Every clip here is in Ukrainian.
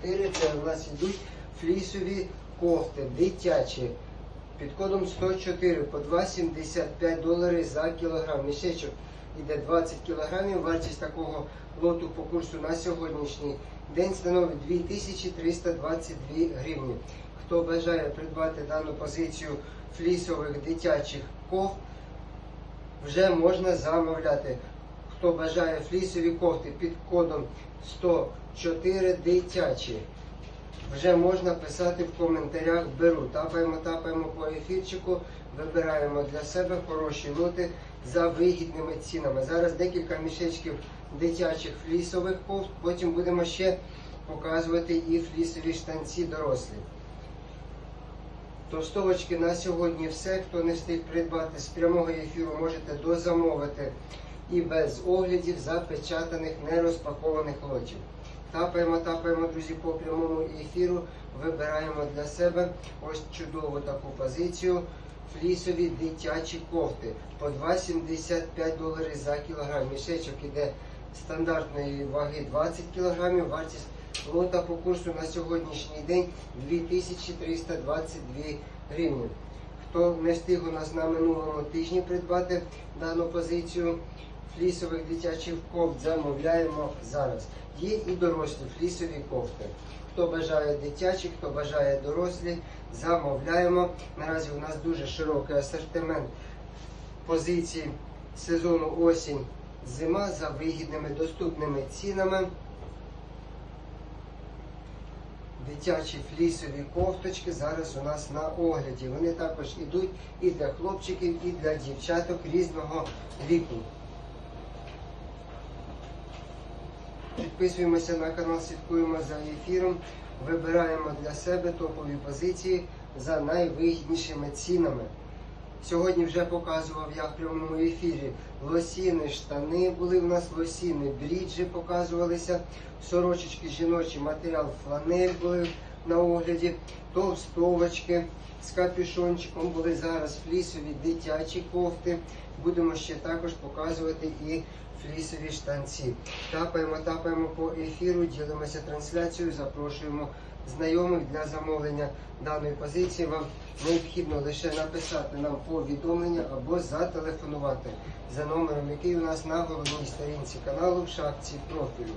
104 це у нас йдуть флісові кофти, дитячі. Під кодом 104 по 2,75 доларів за кілограм. Мішечок іде 20 кілограмів. Вартість такого лоту по курсу на сьогоднішній день становить 2322 гривні. Хто бажає придбати дану позицію флісових дитячих кофт, вже можна замовляти. Хто бажає флісові кофти під кодом 104 дитячі. Вже можна писати в коментарях беру. Тапаємо, тапаємо по ефірчику, вибираємо для себе хороші лоти за вигідними цінами. Зараз декілька мішечків дитячих флісових кофт, потім будемо ще показувати і флісові штанці дорослі. Товстовочки на сьогодні все. Хто не встиг придбати з прямого ефіру, можете дозамовити і без оглядів запечатаних нерозпакованих лотів. Тапаємо, тапаємо, друзі, по прямому ефіру. Вибираємо для себе ось чудову таку позицію. Флісові дитячі кофти по 2,75 доларів за кілограм. Мішечок іде стандартної ваги 20 кілограмів. Вартість лота по курсу на сьогоднішній день 2322 гривні. Хто не встиг у нас на минулому тижні придбати дану позицію флісових дитячих кофт, замовляємо зараз. Є і дорослі флісові кофти. Хто бажає дитячі, хто бажає дорослі, замовляємо. Наразі у нас дуже широкий асортимент позицій сезону осінь зима за вигідними доступними цінами. Дитячі флісові кофточки зараз у нас на огляді. Вони також йдуть і для хлопчиків, і для дівчаток різного віку. Підписуємося на канал, слідкуємо за ефіром, вибираємо для себе топові позиції за найвигіднішими цінами. Сьогодні вже показував я в прямому ефірі лосіни, штани були в нас лосіни, бріджі показувалися, сорочечки жіночі, матеріал фланель були на огляді, товстовочки з капюшончиком були зараз флісові дитячі кофти. Будемо ще також показувати і флісові штанці. Тапаємо, тапаємо по ефіру, ділимося трансляцією, запрошуємо знайомих для замовлення даної позиції. Вам необхідно лише написати нам повідомлення або зателефонувати за номером, який у нас на головній сторінці каналу в шапці профілю.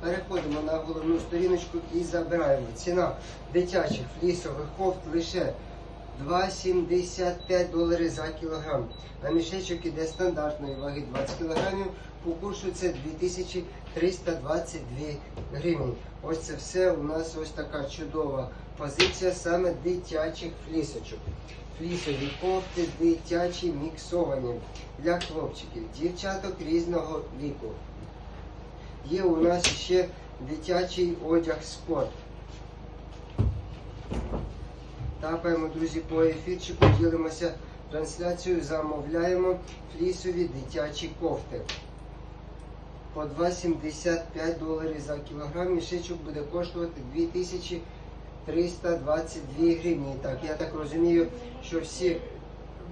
Переходимо на головну сторіночку і забираємо. Ціна дитячих флісових кофт лише 2,75 доларів за кілограм. А мішечок іде стандартної ваги 20 кілограмів. По курсу це 2322 гривні. Ось це все у нас ось така чудова позиція саме дитячих флісочок. Флісові кофти, дитячі міксовані для хлопчиків, дівчаток різного віку. Є у нас ще дитячий одяг спорт. Тапаємо, друзі, по ефірчику, ділимося трансляцією, замовляємо флісові дитячі кофти. По 2,75 доларів за кілограм. Мішечок буде коштувати 2322 гривні. Так, я так розумію, що всі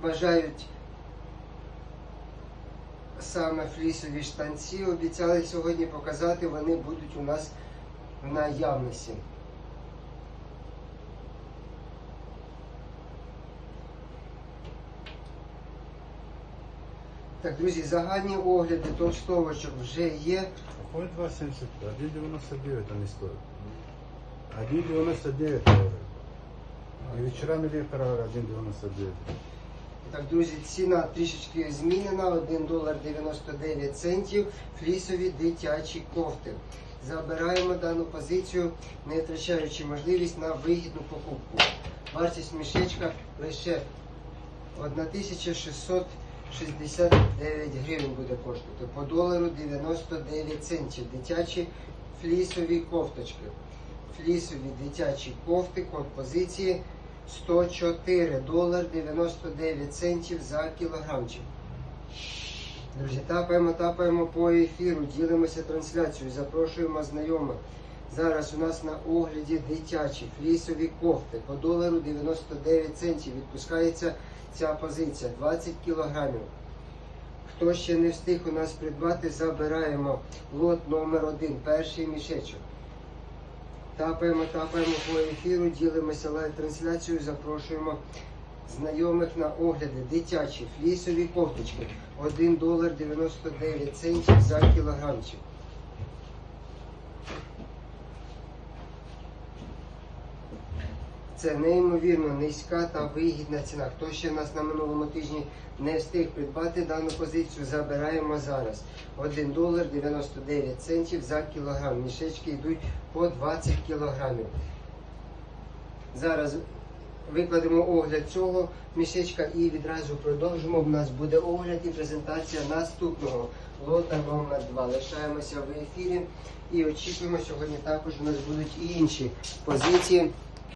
бажають саме флісові штанці. Обіцяли сьогодні показати, вони будуть у нас в наявності. Так, друзі, загальні огляди товстовочок вже є. Какой 2,70? 1,99 они стоят. 1,99 говорят. И Виктор говорит 1,99. Так, друзі, ціна трішечки змінена, 1 долар 99 центів, флісові дитячі кофти. Забираємо дану позицію, не втрачаючи можливість на вигідну покупку. Вартість мішечка лише 1669 гривень буде коштувати. По долару 99 центів. Дитячі флісові кофточки. Флісові дитячі кофти, код позиції 104 долар 99 центів за кілограмчик. Друзі, тапаємо, тапаємо по ефіру, ділимося трансляцією, запрошуємо знайомих. Зараз у нас на огляді дитячі флісові кофти по долару 99 центів. Відпускається ця позиція 20 кілограмів. Хто ще не встиг у нас придбати, забираємо лот номер один, перший мішечок. Тапаємо, тапаємо по ефіру, ділимося лайв-трансляцією, запрошуємо знайомих на огляди. Дитячі флісові кофточки. 1 долар 99 центів за кілограмчик. Це неймовірно низька та вигідна ціна. Хто ще нас на минулому тижні не встиг придбати дану позицію, забираємо зараз. 1 долар 99 центів за кілограм. Мішечки йдуть по 20 кілограмів. Зараз викладемо огляд цього мішечка і відразу продовжимо. У нас буде огляд і презентація наступного лота номер 2. Лишаємося в ефірі і очікуємо. Сьогодні також у нас будуть і інші позиції.